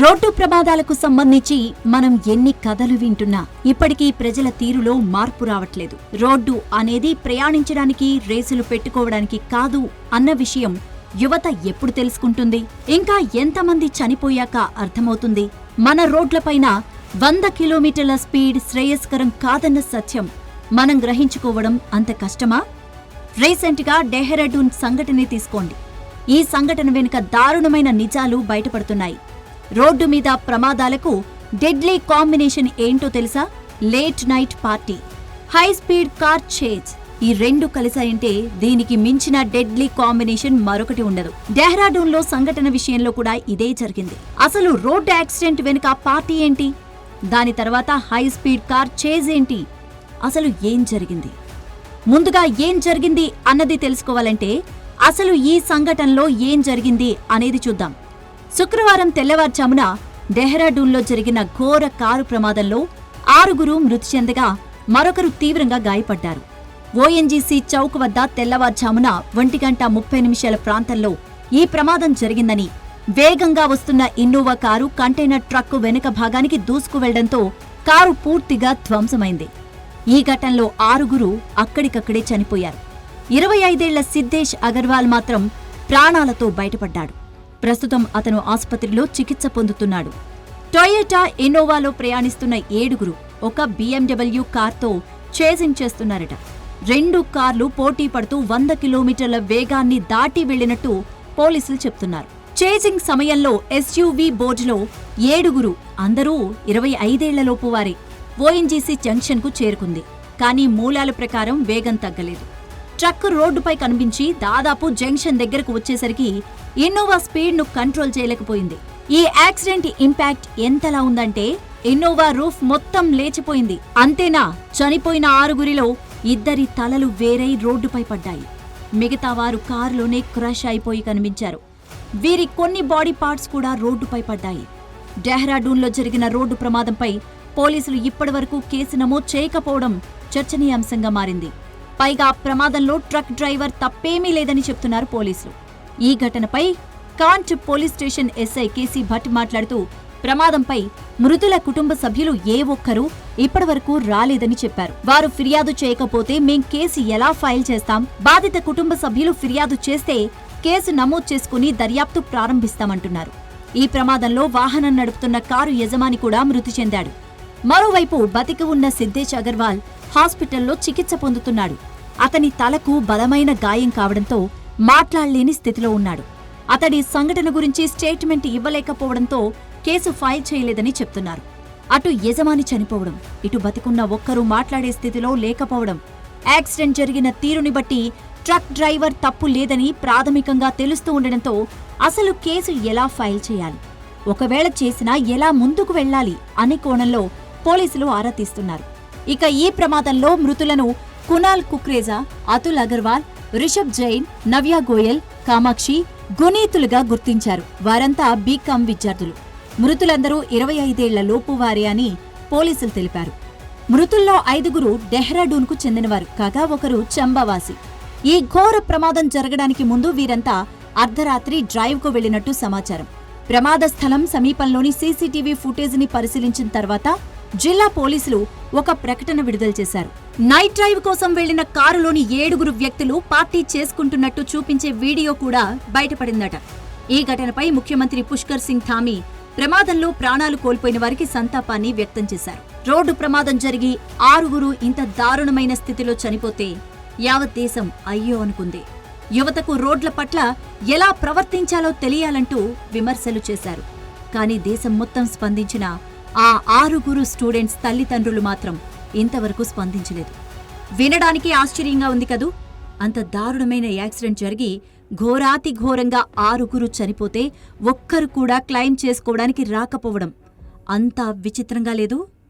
Road ప్రమాదాలకు సంబంధించి మనం ఎన్ని కథలు వింటున్నా ఇప్పటికీ ప్రజల తీరులో మార్పు రావట్లేదు. రోడ్డు అనేది ప్రయాణించడానికి రేసులు పెట్టుకోవడానికి కాదు అన్న విషయం యువత ఎప్పుడు తెలుసుకుంటుంది? ఇంకా ఎంతమంది చనిపోయాక అర్థమవుతుంది? మన రోడ్లపైన వంద కిలోమీటర్ల స్పీడ్ శ్రేయస్కరం కాదన్న సత్యం మనం గ్రహించుకోవడం అంత కష్టమా? రీసెంట్గా డెహ్రాడూన్ సంఘటనే తీసుకోండి. ఈ సంఘటన వెనుక దారుణమైన నిజాలు బయటపడుతున్నాయి. రోడ్డు మీద ప్రమాదాలకు డెడ్లీ కాంబినేషన్ ఏంటో తెలుసా? Late night party. High speed car chase. ఈ రెండు కలిసాయంటే దీనికి మించిన డెడ్లీ కాంబినేషన్ మరొకటి ఉండదు. డెహ్రాడూన్లో సంఘటన విషయంలో కూడా ఇదే జరిగింది. అసలు రోడ్డు యాక్సిడెంట్ వెనుక పార్టీ ఏంటి? దాని తర్వాత హై స్పీడ్ కార్ చేజ్ ఏంటి? అసలు ఏం జరిగింది? ముందుగా ఏం జరిగింది అన్నది తెలుసుకోవాలంటే అసలు ఈ సంఘటనలో ఏం జరిగింది అనేది చూద్దాం. శుక్రవారం తెల్లవారుజామున డెహ్రాడూన్లో జరిగిన ఘోర కారు ప్రమాదంలో ఆరుగురు మృతి చెందగా మరొకరు తీవ్రంగా గాయపడ్డారు. ఓఎన్జీసీ చౌక్ వద్ద తెల్లవారుజామున ఒంటి గంట ముప్పై నిమిషాల ప్రాంతంలో ఈ ప్రమాదం జరిగిందని వేగంగా వస్తున్న ఇన్నోవా కారు కంటైనర్ ట్రక్కు వెనుక భాగానికి దూసుకు వెళ్ళడంతో కారు పూర్తిగా ధ్వంసమైంది. ఈ ఘటనలో ఆరుగురు అక్కడికక్కడే చనిపోయారు. ఇరవై ఐదేళ్ళ సిద్ధేష్ అగర్వాల్ మాత్రం ప్రాణాలతో బయటపడ్డాడు. ప్రస్తుతం అతను ఆసుపత్రిలో చికిత్స పొందుతున్నాడు. టొయోటా ఇన్నోవాలో ప్రయాణిస్తున్న ఏడుగురు ఒక బీఎండబ్ల్యూ కార్తో చేజింగ్ చేస్తున్నారట. రెండు కార్లు పోటీ పడుతూ వంద కిలోమీటర్ల వేగాన్ని దాటి వెళ్ళినట్టు పోలీసులు చెప్తున్నారు. చేజింగ్ సమయంలో ఎస్యూవీ బోర్డులో ఏడుగురు అందరూ ఇరవై ఐదేళ్ళలోపు వారే ఓఎన్జీసీ జంక్షన్కు చేరుకుంది. కానీ మూలాల ప్రకారం వేగం తగ్గలేదు. ట్రక్ రోడ్డుపై కనిపించి దాదాపు జంక్షన్ దగ్గరకు వచ్చేసరికి ఇన్నోవా స్పీడ్ను కంట్రోల్ చేయలేకపోయింది. ఈ యాక్సిడెంట్ ఇంపాక్ట్ ఎంతలా ఉందంటే ఇన్నోవా రూఫ్ మొత్తం లేచిపోయింది. అంతేనా? చనిపోయిన ఆరుగురిలో ఇద్దరి తలలు వేరై రోడ్డుపై పడ్డాయి. మిగతా వారు కారులోనే క్రష్ అయిపోయి కనిపించారు. వీరి కొన్ని బాడీ పార్ట్స్ కూడా రోడ్డుపై పడ్డాయి. డెహ్రాడూన్లో జరిగిన రోడ్డు ప్రమాదంపై పోలీసులు ఇప్పటివరకు కేసు నమోదు చేయకపోవడం చర్చనీయాంశంగా మారింది. పైగా ప్రమాదంలో ట్రక్ డ్రైవర్ తప్పేమీ లేదని చెప్తున్నారు పోలీసులు. ఈ ఘటనపై Kant police station SI K C మాట్లాడుతూ ప్రమాదంపై మృతుల కుటుంబ సభ్యులు ఏ ఒక్కరూ ఇప్పటివరకు రాలేదని చెప్పారు. వారు ఫిర్యాదు చేయకపోతే మేం కేసు ఎలా ఫైల్ చేస్తాం? బాధిత కుటుంబ సభ్యులు ఫిర్యాదు చేస్తే కేసు నమోదు చేసుకుని దర్యాప్తు ప్రారంభిస్తామంటున్నారు. ఈ ప్రమాదంలో వాహనం నడుపుతున్న కారు యజమాని కూడా మృతి చెందాడు. మరోవైపు బతికి ఉన్న సిద్ధేష్ అగర్వాల్ హాస్పిటల్లో చికిత్స పొందుతున్నాడు. అతని తలకు బలమైన గాయం కావడంతో మాట్లాడలేని స్థితిలో ఉన్నాడు. అతడి సంఘటన గురించి స్టేట్మెంట్ ఇవ్వలేకపోవడంతో కేసు ఫైల్ చేయలేదని చెప్తున్నారు. అటు యజమాని చనిపోవడం ఇటు బతికున్న ఒక్కరూ మాట్లాడే స్థితిలో లేకపోవడం యాక్సిడెంట్ జరిగిన తీరుని బట్టి ట్రక్ డ్రైవర్ తప్పు లేదని ప్రాథమికంగా తెలుస్తూ ఉండడంతో అసలు కేసు ఎలా ఫైల్ చేయాలి? ఒకవేళ చేసినా ఎలా ముందుకు వెళ్ళాలి అనే కోణంలో పోలీసులు ఆరా తీస్తున్నారు. ఇక ఈ ప్రమాదంలో మృతులను కునాల్ కుక్రేజా అతుల్ అగర్వాల్ రిషబ్ జైన్ నవ్యా గోయల్ కామాక్షి గునీతులుగా గుర్తించారు. వారంతా బీకాం విద్యార్థులు. మృతులందరూ ఇరవై ఐదేళ్ళ లోపు వారే అని పోలీసులు తెలిపారు. మృతుల్లో ఐదుగురు డెహ్రాడూన్కు చెందినవారు కాగా ఒకరు చంబావాసి. ఈ ఘోర ప్రమాదం జరగడానికి ముందు వీరంతా అర్ధరాత్రి డ్రైవ్కు వెళ్ళినట్టు సమాచారం. ప్రమాద స్థలం సమీపంలోని సీసీటీవీ ఫుటేజ్ని పరిశీలించిన తర్వాత జిల్లా పోలీసులు ఒక ప్రకటన విడుదల చేశారు. నైట్ డ్రైవ్ కోసం వెళ్ళిన కారులోని ఏడుగురు వ్యక్తులు పార్టీ చేసుకుంటున్నట్టు చూపించే వీడియో కూడా బయటపడిందట. ఈ ఘటనపై ముఖ్యమంత్రి పుష్కర్ సింగ్ ధామీ ప్రమాదంలో ప్రాణాలు కోల్పోయిన వారికి సంతాపాన్ని వ్యక్తం చేశారు. రోడ్డు ప్రమాదం జరిగి ఆరుగురు ఇంత దారుణమైన స్థితిలో చనిపోతే యావత్ దేశం అయ్యో అనుకుంది. యువతకు రోడ్ల పట్ల ఎలా ప్రవర్తించాలో తెలియాలంటూ విమర్శలు చేశారు. కానీ దేశం మొత్తం స్పందించిన ఆ ఆరుగురు స్టూడెంట్స్ తల్లిదండ్రులు మాత్రం ఇంతవరకు స్పందించలేదు. వినడానికి ఆశ్చర్యంగా ఉంది కదూ? అంత దారుణమైన యాక్సిడెంట్ జరిగి ఘోరాతి ఘోరంగా ఆరుగురు చనిపోతే ఒక్కరు కూడా క్లెయిమ్ చేసుకోవడానికి రాకపోవడం అంతా విచిత్రంగా లేదు?